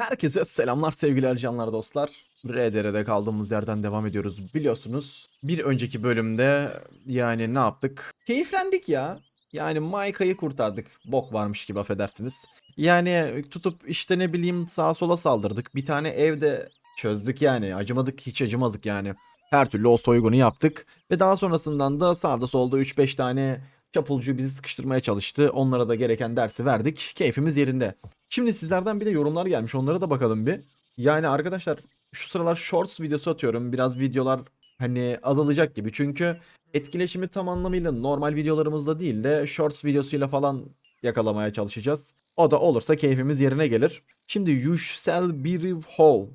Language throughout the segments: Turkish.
Herkese selamlar sevgili canlar dostlar. RDR'de kaldığımız yerden devam ediyoruz biliyorsunuz. Bir önceki bölümde yani ne yaptık? Keyiflendik ya. Yani Maika'yı kurtardık. Bok varmış gibi affedersiniz. Yani tutup işte ne bileyim sağa sola saldırdık. Bir tane evde çözdük yani. Acımadık hiç acımazdık yani. Her türlü o soygunu yaptık. Ve daha sonrasından da sağda solda 3-5 tane çapulcu bizi sıkıştırmaya çalıştı. Onlara da gereken dersi verdik. Keyfimiz yerinde. Şimdi sizlerden bir de yorumlar gelmiş. Onlara da bakalım bir. Yani arkadaşlar şu sıralar shorts videosu atıyorum. Biraz videolar hani azalacak gibi. Çünkü etkileşimi tam anlamıyla normal videolarımızda değil de shorts videosuyla falan yakalamaya çalışacağız. O da olursa keyfimiz yerine gelir. Şimdi you shall be. Home.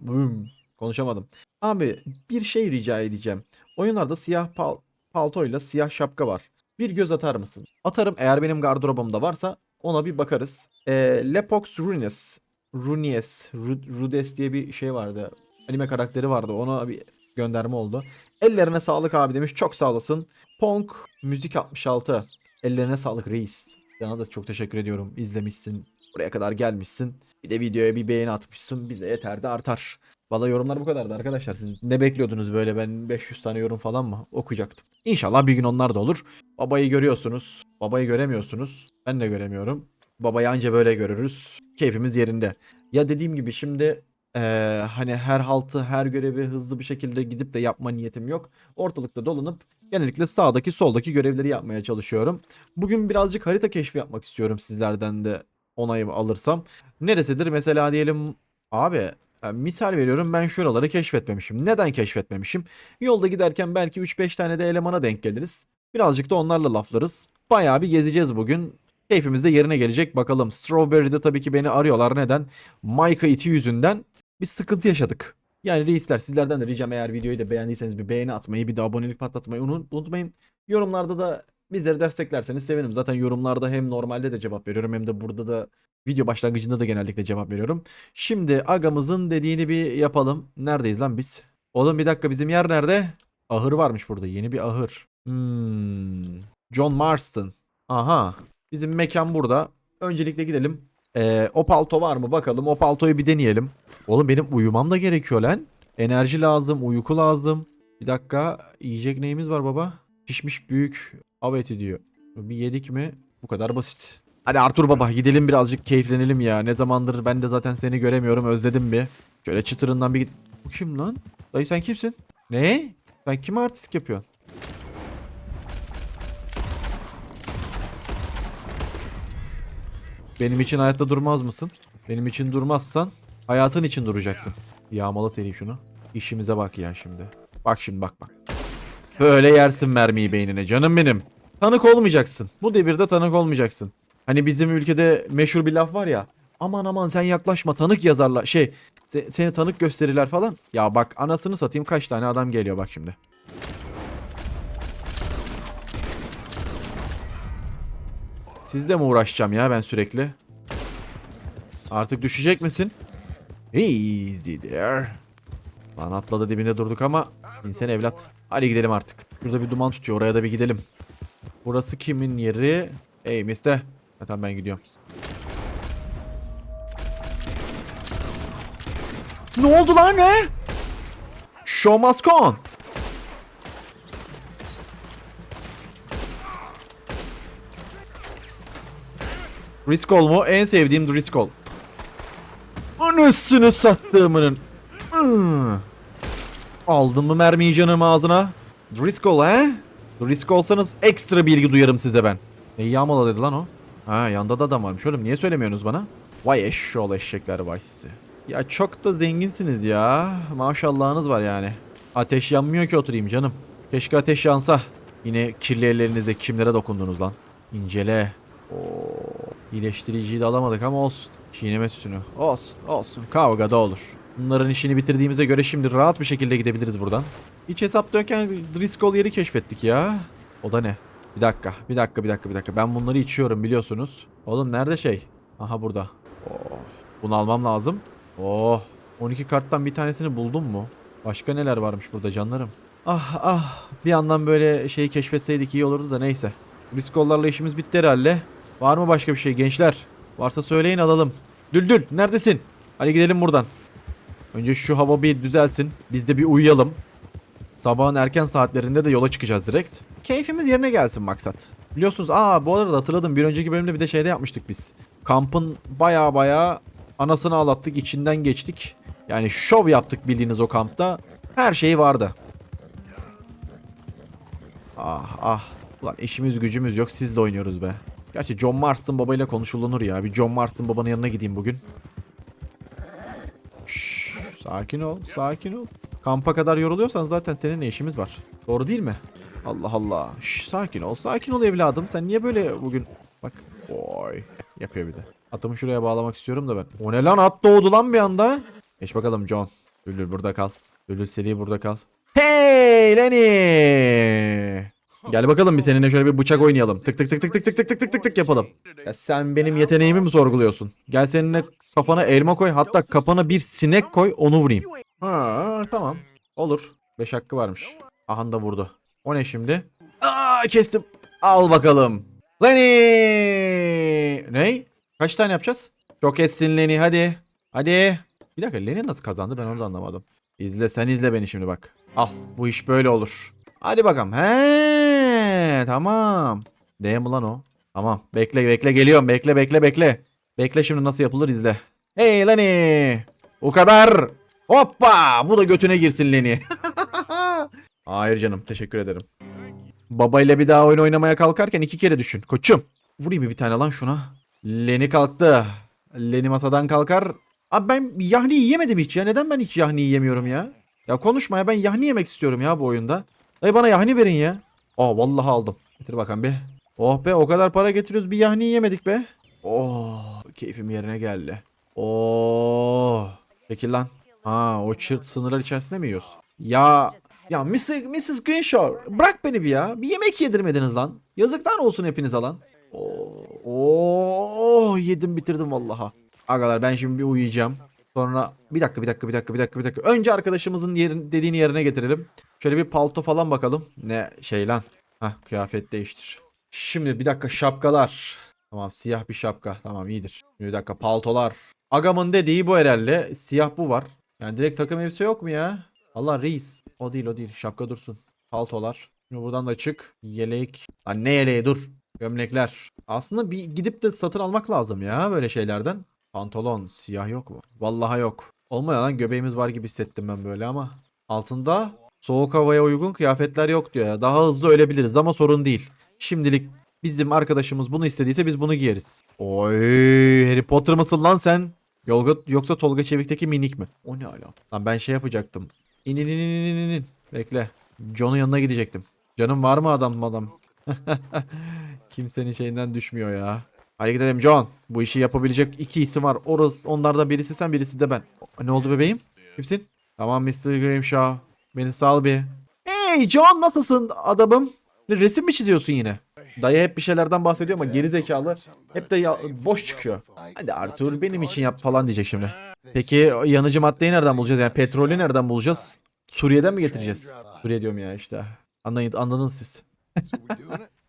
Hmm. Konuşamadım. Abi bir şey rica edeceğim. Oyunlarda siyah pal paltoyla siyah şapka var. Bir göz atar mısın? Atarım eğer benim gardırobumda varsa ona bir bakarız. Ee, Lepox Runes. Runes. Ru- Rudes diye bir şey vardı. Anime karakteri vardı. Ona bir gönderme oldu. Ellerine sağlık abi demiş. Çok sağ olasın. Punk Müzik 66. Ellerine sağlık reis. Sana da çok teşekkür ediyorum. İzlemişsin. Buraya kadar gelmişsin. Bir de videoya bir beğeni atmışsın. Bize yeter artar. Valla yorumlar bu kadardı arkadaşlar. Siz ne bekliyordunuz böyle ben 500 tane yorum falan mı okuyacaktım. İnşallah bir gün onlar da olur. Babayı görüyorsunuz. Babayı göremiyorsunuz. Ben de göremiyorum. Babayı anca böyle görürüz. Keyfimiz yerinde. Ya dediğim gibi şimdi eee, hani her haltı her görevi hızlı bir şekilde gidip de yapma niyetim yok. Ortalıkta dolanıp genellikle sağdaki soldaki görevleri yapmaya çalışıyorum. Bugün birazcık harita keşfi yapmak istiyorum sizlerden de onayı alırsam. Neresidir mesela diyelim abi e, misal veriyorum ben şuraları keşfetmemişim. Neden keşfetmemişim? Yolda giderken belki 3-5 tane de elemana denk geliriz. Birazcık da onlarla laflarız. Bayağı bir gezeceğiz bugün. Keyfimiz de yerine gelecek bakalım. Strawberry'de tabii ki beni arıyorlar. Neden? Maika iti yüzünden bir sıkıntı yaşadık. Yani reisler sizlerden de ricam eğer videoyu da beğendiyseniz bir beğeni atmayı bir de abonelik patlatmayı unu- unutmayın. Yorumlarda da bizleri desteklerseniz sevinirim. Zaten yorumlarda hem normalde de cevap veriyorum hem de burada da video başlangıcında da genellikle cevap veriyorum. Şimdi agamızın dediğini bir yapalım. Neredeyiz lan biz? Oğlum bir dakika bizim yer nerede? Ahır varmış burada. Yeni bir ahır. Hmm. John Marston. Aha. Bizim mekan burada. Öncelikle gidelim. Ee, o palto var mı bakalım. O paltoyu bir deneyelim. Oğlum benim uyumam da gerekiyor lan. Enerji lazım, uyku lazım. Bir dakika. Yiyecek neyimiz var baba? Pişmiş büyük av eti diyor. Bir yedik mi? Bu kadar basit. Hadi Artur baba gidelim birazcık keyiflenelim ya. Ne zamandır ben de zaten seni göremiyorum özledim bir. Şöyle çıtırından bir. Bu kim lan? Dayı sen kimsin? Ne? Sen kime artistik yapıyorsun? Benim için hayatta durmaz mısın? Benim için durmazsan hayatın için duracaktın. Yağmala seni şunu. İşimize bak ya şimdi. Bak şimdi bak bak. Böyle yersin mermiyi beynine canım benim. Tanık olmayacaksın. Bu devirde tanık olmayacaksın. Hani bizim ülkede meşhur bir laf var ya. Aman aman sen yaklaşma tanık yazarlar. Şey se- seni tanık gösterirler falan. Ya bak anasını satayım kaç tane adam geliyor bak şimdi. Sizle mi uğraşacağım ya ben sürekli? Artık düşecek misin? Easy there. Lan atladı dibinde durduk ama insan evlat. Hadi gidelim artık. Şurada bir duman tutuyor oraya da bir gidelim. Burası kimin yeri? Hey mister. Ha, tamam ben gidiyorum. Ne oldu lan ne? Show must go on. Driscoll mu? En sevdiğim Driscoll. Anasını sattığımının. Hmm. Aldın mı mermiyi canım ağzına? Driscoll he? Driscoll'sanız ekstra bilgi duyarım size ben. Neyi yağmala dedi lan o? Ha yanda da adam varmış oğlum. Niye söylemiyorsunuz bana? Vay eşşoğlu eşekler vay sizi. Ya çok da zenginsiniz ya. Maşallahınız var yani. Ateş yanmıyor ki oturayım canım. Keşke ateş yansa. Yine kirli ellerinizle kimlere dokundunuz lan? İncele. Oo, iyileştiriciyi de alamadık ama olsun. Çiğneme sütünü. Olsun olsun. Kavga da olur. Bunların işini bitirdiğimize göre şimdi rahat bir şekilde gidebiliriz buradan. Hiç hesap dönken Driscoll yeri keşfettik ya. O da ne? Bir dakika, bir dakika, bir dakika, bir dakika. Ben bunları içiyorum biliyorsunuz. Oğlum nerede şey? Aha burada. Oh, bunu almam lazım. Oh, 12 karttan bir tanesini buldum mu? Başka neler varmış burada canlarım? Ah ah, bir yandan böyle şeyi keşfetseydik iyi olurdu da neyse. Driscoll'larla işimiz bitti herhalde. Var mı başka bir şey gençler? Varsa söyleyin alalım. Düldül neredesin? Hadi gidelim buradan. Önce şu hava bir düzelsin. Biz de bir uyuyalım. Sabahın erken saatlerinde de yola çıkacağız direkt. Keyfimiz yerine gelsin maksat. Biliyorsunuz aa bu arada hatırladım bir önceki bölümde bir de şeyde yapmıştık biz. Kampın baya baya anasını ağlattık içinden geçtik. Yani şov yaptık bildiğiniz o kampta. Her şey vardı. Ah ah. Ulan işimiz gücümüz yok sizle oynuyoruz be. Gerçi John Marston babayla konuşulunur ya. Bir John Marston babanın yanına gideyim bugün. Sakin ol, sakin ol. Kampa kadar yoruluyorsan zaten seninle işimiz var. Doğru değil mi? Allah Allah. Şşş, sakin ol, sakin ol evladım. Sen niye böyle bugün... Bak. Oy. Yapıyor bir de. Atımı şuraya bağlamak istiyorum da ben. O ne lan at doğdu lan bir anda. Geç bakalım John. Bülül burada kal. Bülül seri burada kal. Hey Lenny! Gel bakalım bir seninle şöyle bir bıçak oynayalım. Tık tık tık tık tık tık tık tık tık tık tık yapalım. Ya sen benim yeteneğimi mi sorguluyorsun? Gel seninle kafana elma koy hatta kafana bir sinek koy onu vurayım. Ha tamam. Olur. 5 hakkı varmış. Ahan da vurdu. O ne şimdi? Aa kestim. Al bakalım. Lenny! Ney? Kaç tane yapacağız? Çok etsin Lenny hadi. Hadi. Bir dakika Lenny nasıl kazandı ben onu da anlamadım. İzle sen izle beni şimdi bak. Al bu iş böyle olur. Hadi bakalım. He tamam. D mi lan o? Tamam. Bekle bekle geliyorum. Bekle bekle bekle. Bekle şimdi nasıl yapılır izle. Hey Lenny. O kadar. Hoppa. Bu da götüne girsin Lenny. Hayır canım. Teşekkür ederim. Babayla bir daha oyun oynamaya kalkarken iki kere düşün. Koçum. Vurayım bir tane lan şuna? Lenny kalktı. Lenny masadan kalkar. Abi ben yahni yiyemedim hiç ya. Neden ben hiç yahni yiyemiyorum ya? Ya konuşma ya ben yahni yemek istiyorum ya bu oyunda. Dayı bana yahni verin ya. Aa vallahi aldım. Getir bakalım bir. Oh be o kadar para getiriyoruz bir yahni yemedik be. Oh keyfim yerine geldi. Oh. Çekil lan. Ha o çırt sınırlar içerisinde mi yiyoruz? Ya ya Mrs. Mrs. Greenshaw bırak beni bir ya. Bir yemek yedirmediniz lan. Yazıklar olsun hepinize lan. Oh, oh yedim bitirdim vallaha. Agalar ben şimdi bir uyuyacağım. Sonra bir dakika bir dakika bir dakika bir dakika bir dakika. Önce arkadaşımızın yerin, dediğini yerine getirelim. Şöyle bir palto falan bakalım. Ne şey lan. Hah kıyafet değiştir. Şimdi bir dakika şapkalar. Tamam siyah bir şapka. Tamam iyidir. Bir dakika paltolar. Agamın dediği bu herhalde. Siyah bu var. Yani direkt takım elbise yok mu ya? Allah reis. O değil o değil. Şapka dursun. Paltolar. Şimdi buradan da çık. Yelek. Lan ne yeleği dur. Gömlekler. Aslında bir gidip de satın almak lazım ya böyle şeylerden. Pantolon siyah yok mu? Vallahi yok. Olmayan lan göbeğimiz var gibi hissettim ben böyle ama. Altında soğuk havaya uygun kıyafetler yok diyor ya. Daha hızlı ölebiliriz ama sorun değil. Şimdilik bizim arkadaşımız bunu istediyse biz bunu giyeriz. Oy Harry Potter mısın lan sen? Yolga, yoksa Tolga Çevik'teki minik mi? O ne ala? Lan ben şey yapacaktım. İn in in in in in. Bekle. John'un yanına gidecektim. Canım var mı adam adam? Kimsenin şeyinden düşmüyor ya. Hadi gidelim John. Bu işi yapabilecek iki isim var. Orası, onlardan birisi sen birisi de ben. Ne oldu bebeğim? Kimsin? Tamam Mr. Grimshaw. Beni sal bir. Hey John nasılsın adamım? Resim mi çiziyorsun yine? Dayı hep bir şeylerden bahsediyor ama geri zekalı hep de boş çıkıyor. Hadi Arthur benim için yap falan diyecek şimdi. Peki yanıcı maddeyi nereden bulacağız? Yani petrolü nereden bulacağız? Suriye'den mi getireceğiz? Suriye diyorum ya işte. Anlayın, anladınız siz.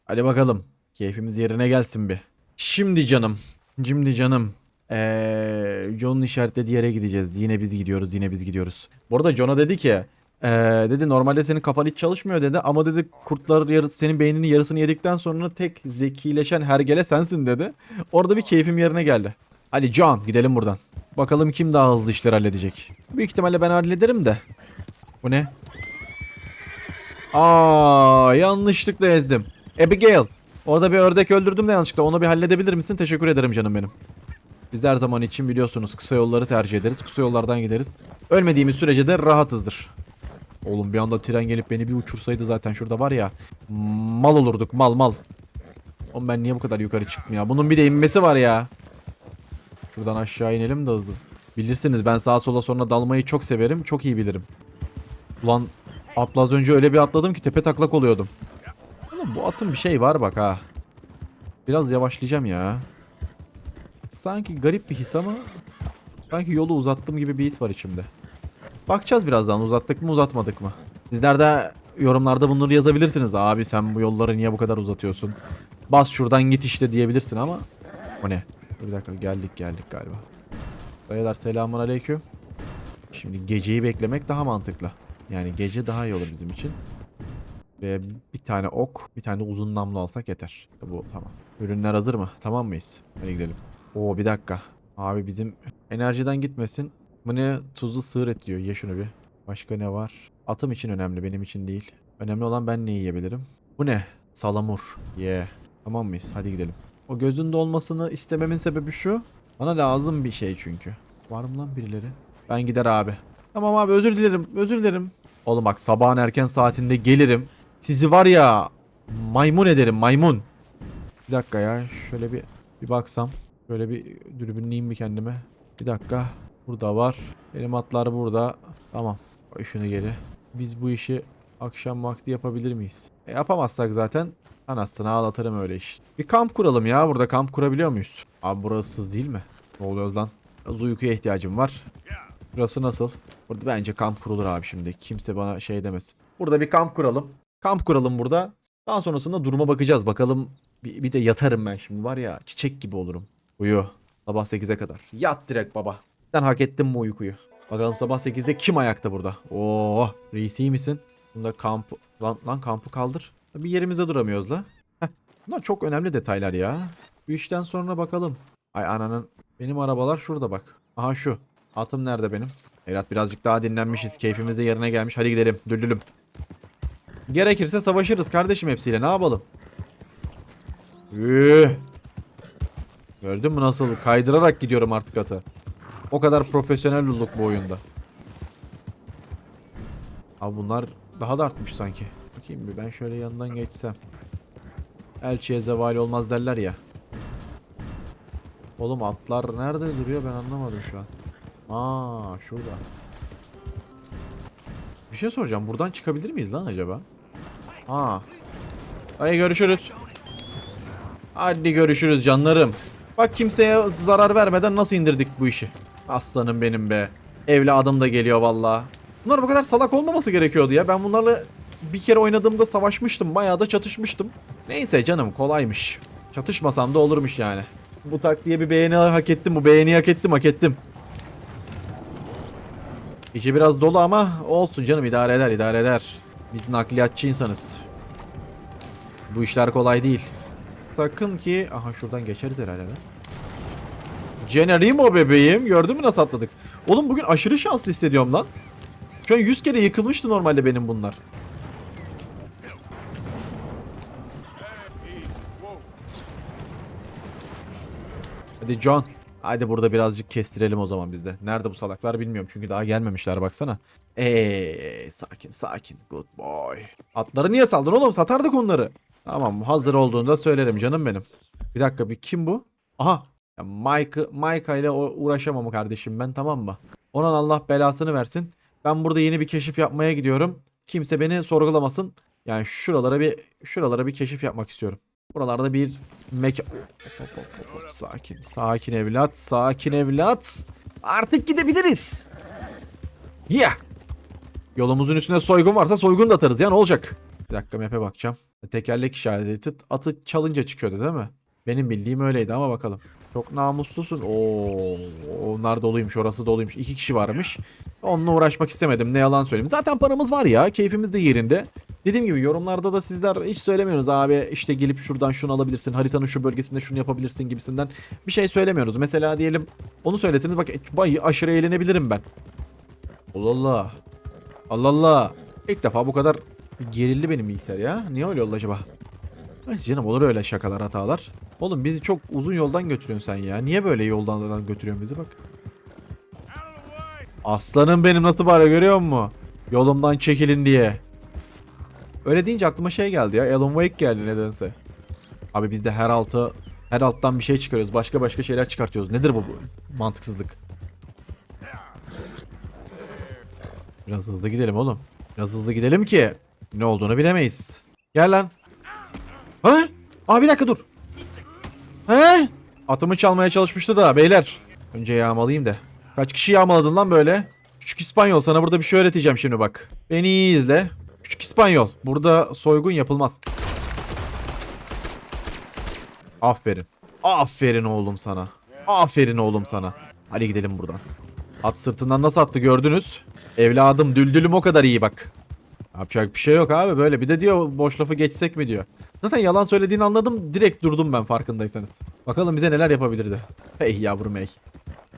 Hadi bakalım. Keyfimiz yerine gelsin bir. Şimdi canım. Şimdi canım. Ee, John'un işaretlediği yere gideceğiz. Yine biz gidiyoruz. Yine biz gidiyoruz. Bu arada John'a dedi ki ee, dedi normalde senin kafan hiç çalışmıyor dedi ama dedi kurtlar yarısı senin beyninin yarısını yedikten sonra tek zekileşen hergele sensin dedi. Orada bir keyfim yerine geldi. Hadi John gidelim buradan. Bakalım kim daha hızlı işler halledecek. Büyük ihtimalle ben hallederim de. Bu ne? Aa yanlışlıkla ezdim. Abigail. Orada bir ördek öldürdüm de yanlışlıkla. Onu bir halledebilir misin? Teşekkür ederim canım benim. Biz her zaman için biliyorsunuz kısa yolları tercih ederiz. Kısa yollardan gideriz. Ölmediğimiz sürece de rahatızdır. Oğlum bir anda tren gelip beni bir uçursaydı zaten şurada var ya. Mal olurduk mal mal. Oğlum ben niye bu kadar yukarı çıktım ya? Bunun bir de inmesi var ya. Şuradan aşağı inelim de hızlı. Bilirsiniz ben sağa sola sonra dalmayı çok severim. Çok iyi bilirim. Ulan atla az önce öyle bir atladım ki tepe taklak oluyordum. Oğlum bu atın bir şey var bak ha. Biraz yavaşlayacağım ya. Sanki garip bir his ama sanki yolu uzattım gibi bir his var içimde. Bakacağız birazdan uzattık mı uzatmadık mı? Sizler de yorumlarda bunları yazabilirsiniz. Abi sen bu yolları niye bu kadar uzatıyorsun? Bas şuradan git işte diyebilirsin ama o ne? Bir dakika geldik geldik galiba. Dayılar selamun aleyküm. Şimdi geceyi beklemek daha mantıklı. Yani gece daha iyi olur bizim için. Ve bir tane ok, bir tane uzun namlu alsak yeter. Bu tamam. Ürünler hazır mı? Tamam mıyız? Hadi gidelim. Oo bir dakika. Abi bizim enerjiden gitmesin. Bu ne? Tuzlu sığır et diyor. Ye şunu bir. Başka ne var? Atım için önemli, benim için değil. Önemli olan ben ne yiyebilirim? Bu ne? Salamur. Ye. Tamam mıyız? Hadi gidelim. O gözün dolmasını istememin sebebi şu. Bana lazım bir şey çünkü. Var mı lan birileri? Ben gider abi. Tamam abi özür dilerim. Özür dilerim. Oğlum bak sabahın erken saatinde gelirim. Sizi var ya maymun ederim maymun. Bir dakika ya şöyle bir bir baksam. Şöyle bir dürbünleyeyim bir kendime. Bir dakika. Burada var. Benim atlar burada. Tamam. Şunu geri. Biz bu işi akşam vakti yapabilir miyiz? E, yapamazsak zaten anasını ağlatırım öyle iş. Bir kamp kuralım ya. Burada kamp kurabiliyor muyuz? Abi burası ıssız değil mi? Ne oluyoruz lan? Biraz uykuya ihtiyacım var. Burası nasıl? Burada bence kamp kurulur abi şimdi. Kimse bana şey demesin. Burada bir kamp kuralım. Kamp kuralım burada. Daha sonrasında duruma bakacağız. Bakalım bir, bir de yatarım ben şimdi var ya çiçek gibi olurum. Uyu. Sabah 8'e kadar. Yat direkt baba. Sen hak ettin mi uykuyu? Bakalım sabah 8'de kim ayakta burada? Oo, reis misin? Bunda kamp... Lan, lan kampı kaldır. Bir yerimizde duramıyoruz la. Heh, bunlar çok önemli detaylar ya. Bu işten sonra bakalım. Ay ananın... Benim arabalar şurada bak. Aha şu. Atım nerede benim? Evlat birazcık daha dinlenmişiz. Keyfimiz de yerine gelmiş. Hadi gidelim. Düldülüm. Gerekirse savaşırız kardeşim hepsiyle. Ne yapalım? Üh. Gördün mü nasıl? Kaydırarak gidiyorum artık ata. O kadar profesyonel olduk bu oyunda. Abi bunlar daha da artmış sanki. Bakayım bir ben şöyle yanından geçsem. Elçiye zeval olmaz derler ya. Oğlum atlar nerede duruyor ben anlamadım şu an. Aa şurada. Bir şey soracağım. Buradan çıkabilir miyiz lan acaba? Aa. Hadi görüşürüz. Hadi görüşürüz canlarım. Bak kimseye zarar vermeden nasıl indirdik bu işi. Aslanım benim be. Evladım da geliyor valla. Bunlar bu kadar salak olmaması gerekiyordu ya. Ben bunlarla bir kere oynadığımda savaşmıştım. Bayağı da çatışmıştım. Neyse canım kolaymış. Çatışmasam da olurmuş yani. Bu taktiğe bir beğeni hak ettim. Bu beğeni hak ettim hak ettim. İçi biraz dolu ama olsun canım idare eder idare eder. Biz nakliyatçı insanız. Bu işler kolay değil. Sakın ki... Aha şuradan geçeriz herhalde. Generimo bebeğim. Gördün mü nasıl atladık? Oğlum bugün aşırı şanslı hissediyorum lan. Şu an 100 kere yıkılmıştı normalde benim bunlar. Hadi John. Hadi burada birazcık kestirelim o zaman biz de. Nerede bu salaklar bilmiyorum çünkü daha gelmemişler baksana. Eee sakin sakin good boy. Atları niye saldın oğlum satardık onları. Tamam hazır olduğunda söylerim canım benim. Bir dakika bir kim bu? Aha Mike, Mike ile uğraşamam kardeşim ben tamam mı? Onun Allah belasını versin. Ben burada yeni bir keşif yapmaya gidiyorum. Kimse beni sorgulamasın. Yani şuralara bir şuralara bir keşif yapmak istiyorum. Buralarda bir mekan... Hop, hop, hop, hop, hop. Sakin, sakin evlat, sakin evlat. Artık gidebiliriz. Yeah. Yolumuzun üstünde soygun varsa soygun da atarız ya ne olacak? Bir dakika map'e bakacağım. Tekerlek işareti atı çalınca çıkıyordu değil mi? Benim bildiğim öyleydi ama bakalım. Çok namuslusun. Oo, onlar doluymuş, orası doluymuş. İki kişi varmış. Onunla uğraşmak istemedim. Ne yalan söyleyeyim. Zaten paramız var ya. Keyfimiz de yerinde. Dediğim gibi yorumlarda da sizler hiç söylemiyorsunuz abi işte gelip şuradan şunu alabilirsin haritanın şu bölgesinde şunu yapabilirsin gibisinden bir şey söylemiyoruz. Mesela diyelim onu söyleseniz bak bay aşırı eğlenebilirim ben. Allah Allah. Allah Allah. İlk defa bu kadar gerildi benim bilgisayar ya. Niye öyle oldu acaba? Neyse canım olur öyle şakalar hatalar. Oğlum bizi çok uzun yoldan götürüyorsun sen ya. Niye böyle yoldan götürüyorsun bizi bak. Aslanım benim nasıl bağırıyor görüyor musun? Yolumdan çekilin diye. Öyle deyince aklıma şey geldi ya. Alan Wake geldi nedense. Abi biz de her altı her alttan bir şey çıkarıyoruz. Başka başka şeyler çıkartıyoruz. Nedir bu, bu mantıksızlık? Biraz hızlı gidelim oğlum. Biraz hızlı gidelim ki ne olduğunu bilemeyiz. Gel lan. Ha? Aa bir dakika dur. He? Atımı çalmaya çalışmıştı da beyler. Önce yağmalayayım da. Kaç kişi yağmaladın lan böyle? Küçük İspanyol sana burada bir şey öğreteceğim şimdi bak. Beni iyi izle. Küçük İspanyol. Burada soygun yapılmaz. Aferin. Aferin oğlum sana. Aferin oğlum sana. Hadi gidelim buradan. At sırtından nasıl attı gördünüz. Evladım düldülüm o kadar iyi bak. Yapacak bir şey yok abi böyle. Bir de diyor boş lafı geçsek mi diyor. Zaten yalan söylediğini anladım. Direkt durdum ben farkındaysanız. Bakalım bize neler yapabilirdi. Hey yavrum hey.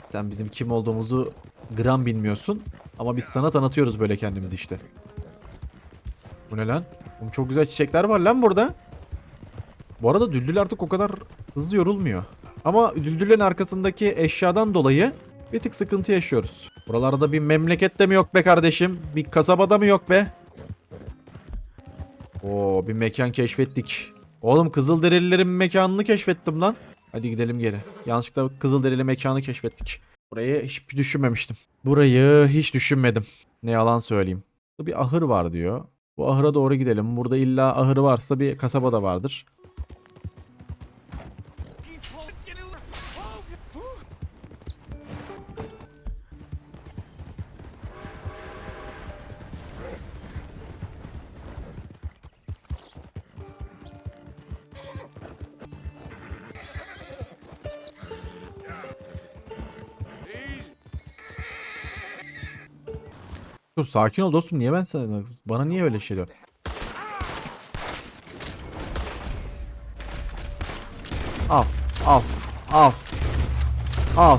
Sen bizim kim olduğumuzu gram bilmiyorsun. Ama biz sana tanıtıyoruz böyle kendimizi işte. Bu ne lan? Oğlum çok güzel çiçekler var lan burada. Bu arada Düldül artık o kadar hızlı yorulmuyor. Ama Düldül'ün arkasındaki eşyadan dolayı bir tık sıkıntı yaşıyoruz. Buralarda bir memlekette mi yok be kardeşim? Bir kasabada mı yok be? Oo bir mekan keşfettik. Oğlum Kızılderililerin mekanını keşfettim lan. Hadi gidelim geri. Yanlışlıkla Kızılderili mekanı keşfettik. Burayı hiç düşünmemiştim. Burayı hiç düşünmedim. Ne yalan söyleyeyim. Bir ahır var diyor. Bu ahıra doğru gidelim. Burada illa ahırı varsa bir kasaba da vardır. Dur sakin ol dostum. Niye ben sana... Bana niye öyle şey diyorsun? Al. Al. Al. Al.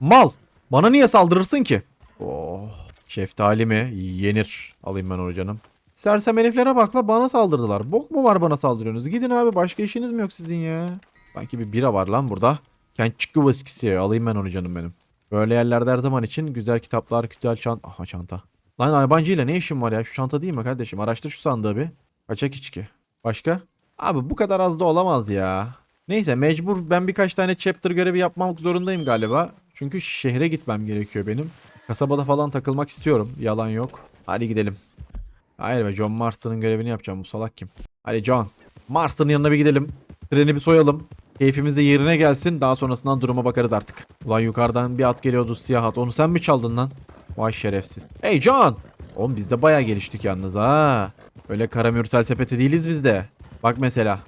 Mal. Bana niye saldırırsın ki? Oh. Şeftali mi? Yenir. Alayım ben onu canım. Sersem heriflere bak la bana saldırdılar. Bok mu var bana saldırıyorsunuz? Gidin abi başka işiniz mi yok sizin ya? Sanki bir bira var lan burada. Kentçikli viskisi. Alayım ben onu canım benim. Böyle yerlerde her zaman için güzel kitaplar, güzel çanta. Aha çanta. Lan yabancı ile ne işin var ya? Şu çanta değil mi kardeşim? Araştır şu sandığı bir. Kaçak içki. Başka? Abi bu kadar az da olamaz ya. Neyse mecbur ben birkaç tane chapter görevi yapmak zorundayım galiba. Çünkü şehre gitmem gerekiyor benim. Kasabada falan takılmak istiyorum. Yalan yok. Hadi gidelim. Hayır be John Marston'ın görevini yapacağım. Bu salak kim? Hadi John. Marston'ın yanına bir gidelim. Treni bir soyalım. Keyfimiz de yerine gelsin. Daha sonrasından duruma bakarız artık. Ulan yukarıdan bir at geliyordu siyah at. Onu sen mi çaldın lan? Vay şerefsiz. Hey John. Oğlum biz de bayağı geliştik yalnız ha. Öyle karamürsel sepeti değiliz biz de. Bak mesela.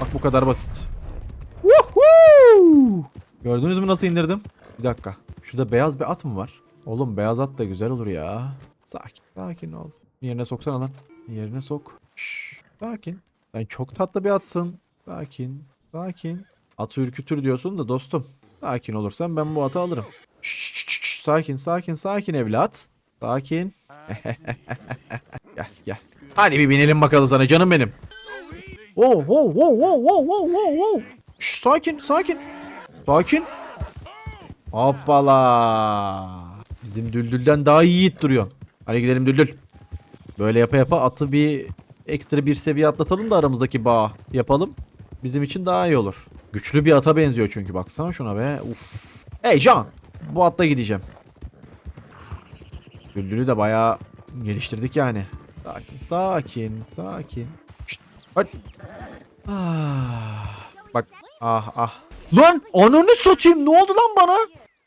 Bak bu kadar basit. Woohoo! Gördünüz mü nasıl indirdim? Bir dakika. Şurada beyaz bir at mı var? Oğlum beyaz at da güzel olur ya. Sakin. Sakin ol. Yerine soksana lan. Yerine sok. Şşş. Sakin. Sen çok tatlı bir atsın. Sakin. Sakin. Atı ürkütür diyorsun da dostum. Sakin olursan ben bu atı alırım. Şşş, şşş. Sakin sakin sakin evlat. Sakin. gel gel. Hadi bir binelim bakalım sana canım benim. Oh, oh, oh, oh, oh, oh, oh, oh. Şşş, sakin sakin. Sakin. Hoppala. Bizim düldülden daha iyi yiğit duruyorsun. Hadi gidelim düldül. Böyle yapa yapa atı bir ekstra bir seviye atlatalım da aramızdaki bağ yapalım. Bizim için daha iyi olur. Güçlü bir ata benziyor çünkü baksana şuna be. Uf. Hey John. Bu atla gideceğim. Düldülü de bayağı geliştirdik yani. Sakin sakin sakin. Şşt. Ah. Bak ah ah. Lan ananı satayım ne oldu lan bana?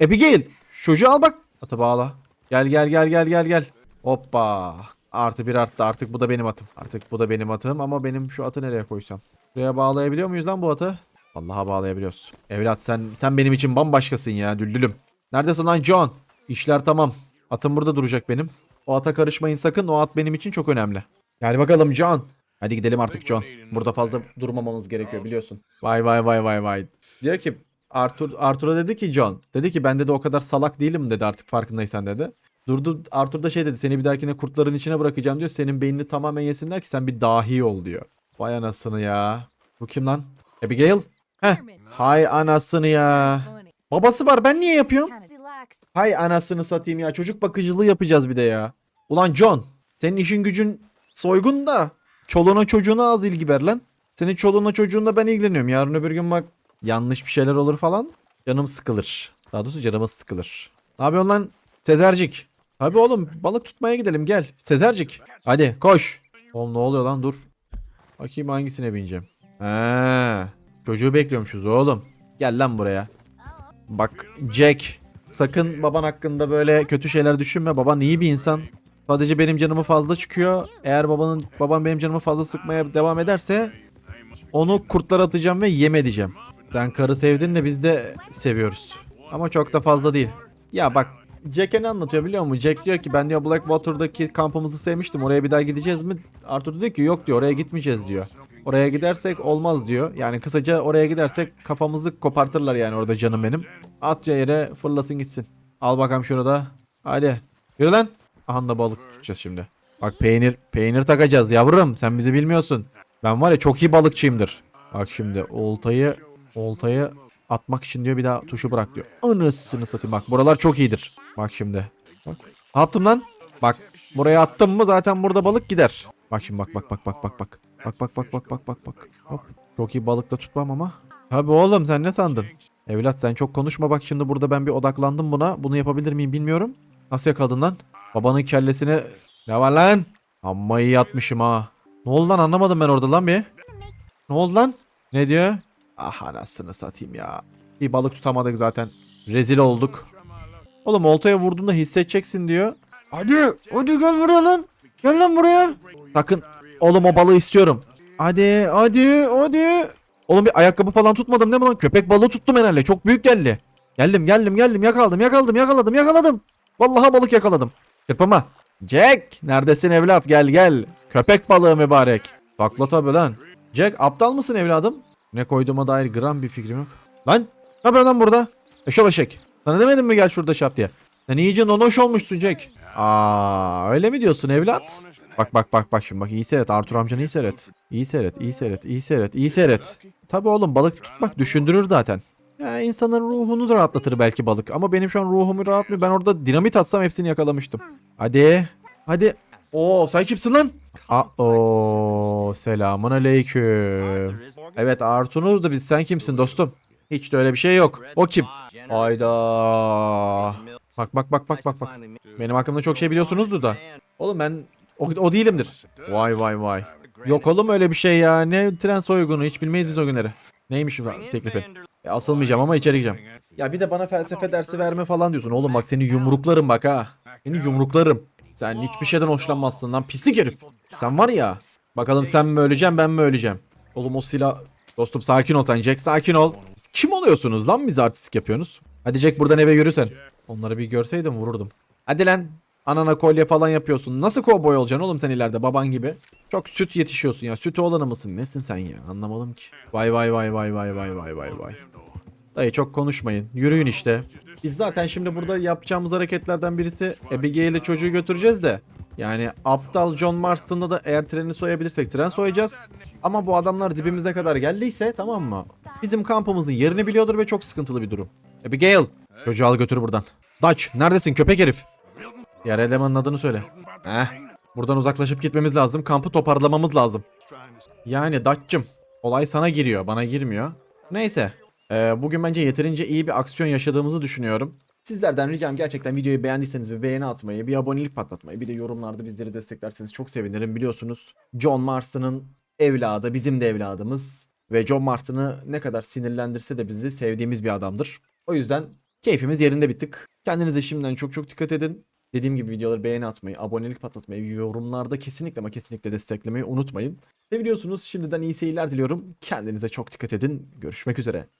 Abigail çocuğu al bak. Atı bağla. Gel gel gel gel gel gel. Hoppa. Artı bir arttı artık bu da benim atım. Artık bu da benim atım ama benim şu atı nereye koysam? Buraya bağlayabiliyor muyuz lan bu atı? Vallahi bağlayabiliyoruz. Evlat sen sen benim için bambaşkasın ya düldülüm. Neredesin lan John? İşler tamam. Atım burada duracak benim. O ata karışmayın sakın o at benim için çok önemli. Gel bakalım John. Hadi gidelim artık John. Burada fazla durmamamız gerekiyor biliyorsun. Vay vay vay vay vay. Diyor ki Arthur Arthur'a dedi ki John. Dedi ki ben de o kadar salak değilim dedi artık farkındaysan dedi. Durdu Arthur da şey dedi seni bir dahakine kurtların içine bırakacağım diyor. Senin beynini tamamen yesinler ki sen bir dahi ol diyor. Vay anasını ya. Bu kim lan? Abigail? Heh. Hay anasını ya. Babası var ben niye yapıyorum? Hay anasını satayım ya. Çocuk bakıcılığı yapacağız bir de ya. Ulan John. Senin işin gücün soygun da. Çoluğuna çocuğuna az ilgi ver lan. Senin çoluğuna çocuğunla ben ilgileniyorum. Yarın öbür gün bak yanlış bir şeyler olur falan. Canım sıkılır. Daha doğrusu canımız sıkılır. Ne yapıyorsun lan? Sezercik. Abi oğlum balık tutmaya gidelim gel. Sezercik. Hadi koş. Oğlum ne oluyor lan dur. Bakayım hangisine bineceğim. He. Çocuğu bekliyormuşuz oğlum. Gel lan buraya. Bak Jack. Sakın baban hakkında böyle kötü şeyler düşünme. Baban iyi bir insan. Sadece benim canımı fazla çıkıyor. Eğer babanın babam benim canımı fazla sıkmaya devam ederse onu kurtlara atacağım ve yem edeceğim. Sen karı sevdin de biz de seviyoruz. Ama çok da fazla değil. Ya bak Jack'e ne anlatıyor biliyor musun? Jack diyor ki ben diyor Blackwater'daki kampımızı sevmiştim. Oraya bir daha gideceğiz mi? Arthur diyor ki yok diyor oraya gitmeyeceğiz diyor. Oraya gidersek olmaz diyor. Yani kısaca oraya gidersek kafamızı kopartırlar yani orada canım benim. Atça yere fırlasın gitsin. Al bakalım şunu da. Hadi. Yürü lan. Aha da balık tutacağız şimdi. Bak peynir peynir takacağız yavrum. Sen bizi bilmiyorsun. Ben var ya çok iyi balıkçıyımdır. Bak şimdi oltayı oltayı atmak için diyor bir daha tuşu bırak diyor. Anasını satayım bak buralar çok iyidir. Bak şimdi. Bak. Ne yaptım lan? Bak buraya attım mı zaten burada balık gider. Bak şimdi bak bak bak bak bak bak. Bak bak bak bak bak bak bak. Hop. Çok iyi balık da tutmam ama. Tabi oğlum sen ne sandın? Evlat sen çok konuşma bak şimdi burada ben bir odaklandım buna. Bunu yapabilir miyim bilmiyorum. Nasıl yakaladın lan? Babanın kellesine... Ne var lan? Amma iyi yatmışım ha. Ne oldu lan anlamadım ben orada lan bir. Ne oldu lan? Ne diyor? Ah anasını satayım ya. Bir balık tutamadık zaten. Rezil olduk. Oğlum oltaya vurduğunda hissedeceksin diyor. Hadi hadi gel buraya lan. Gel lan buraya. Sakın. Oğlum o balığı istiyorum. Hadi hadi hadi. Oğlum bir ayakkabı falan tutmadım değil mi lan? Köpek balığı tuttum herhalde. Çok büyük geldi. Geldim geldim geldim yakaladım yakaladım yakaladım yakaladım. Vallahi balık yakaladım. Çırpama. Jack neredesin evlat gel gel. Köpek balığı mübarek. Takla tabi lan. Jack aptal mısın evladım? Ne koyduğuma dair gram bir fikrim yok. Lan ne yapıyorsun lan burada? Eşol eşek. Sana demedim mi gel şurada şap diye. Sen iyice nonoş olmuşsun Jack. Aa öyle mi diyorsun evlat? Bak bak bak bak şimdi bak iyi seyret Arthur amcanı iyi seyret. İyi seyret iyi seyret iyi seyret iyi seyret. Tabi oğlum balık tutmak düşündürür zaten. Ya insanın ruhunu da rahatlatır belki balık. Ama benim şu an ruhumu rahatmıyor. Ben orada dinamit atsam hepsini yakalamıştım. Hadi. Hadi. Oo sen kimsin lan? Aa, selamun aleyküm. Evet Artunuz da biz sen kimsin dostum? Hiç de öyle bir şey yok. O kim? Hayda. Bak bak bak bak bak bak. Benim hakkımda çok şey biliyorsunuzdur da. Oğlum ben o, o değilimdir. Vay vay vay. Yok oğlum öyle bir şey ya. Ne tren soygunu hiç bilmeyiz biz o günleri. Neymiş teklifi? E, asılmayacağım ama içeri gireceğim. Ya bir de bana felsefe dersi verme falan diyorsun. Oğlum bak seni yumruklarım bak ha. Seni yumruklarım. Sen hiçbir şeyden hoşlanmazsın lan pislik herif. Sen var ya. Bakalım sen mi öleceksin ben mi öleceğim. Oğlum o silah. Dostum sakin ol sen Jack sakin ol. Kim oluyorsunuz lan biz artistik yapıyorsunuz? Hadi Jack buradan eve yürü Onları bir görseydim vururdum. Hadi lan. Anana kolye falan yapıyorsun. Nasıl kovboy olacaksın oğlum sen ileride baban gibi? Çok süt yetişiyorsun ya. Süt oğlanı mısın? Nesin sen ya? Anlamadım ki. Vay vay vay vay vay vay vay vay vay. Dayı çok konuşmayın. Yürüyün işte. Biz zaten şimdi burada yapacağımız hareketlerden birisi Abigail'le çocuğu götüreceğiz de. Yani aptal John Marston'da da eğer treni soyabilirsek tren soyacağız. Ama bu adamlar dibimize kadar geldiyse tamam mı? Bizim kampımızın yerini biliyordur ve çok sıkıntılı bir durum. Abigail çocuğu al götür buradan. Dutch neredesin köpek herif? Diğer elemanın adını söyle. Heh. Buradan uzaklaşıp gitmemiz lazım. Kampı toparlamamız lazım. Yani Dutch'cım olay sana giriyor bana girmiyor. Neyse. Ee, bugün bence yeterince iyi bir aksiyon yaşadığımızı düşünüyorum. Sizlerden ricam gerçekten videoyu beğendiyseniz ve beğeni atmayı, bir abonelik patlatmayı, bir de yorumlarda bizleri desteklerseniz çok sevinirim. Biliyorsunuz John Marston'ın evladı, bizim de evladımız. Ve John Marston'ı ne kadar sinirlendirse de bizi sevdiğimiz bir adamdır. O yüzden keyfimiz yerinde bir tık. Kendinize şimdiden çok çok dikkat edin. Dediğim gibi videoları beğeni atmayı, abonelik patlatmayı, yorumlarda kesinlikle ama kesinlikle desteklemeyi unutmayın. Seviliyorsunuz. Şimdiden iyi seyirler diliyorum. Kendinize çok dikkat edin. Görüşmek üzere.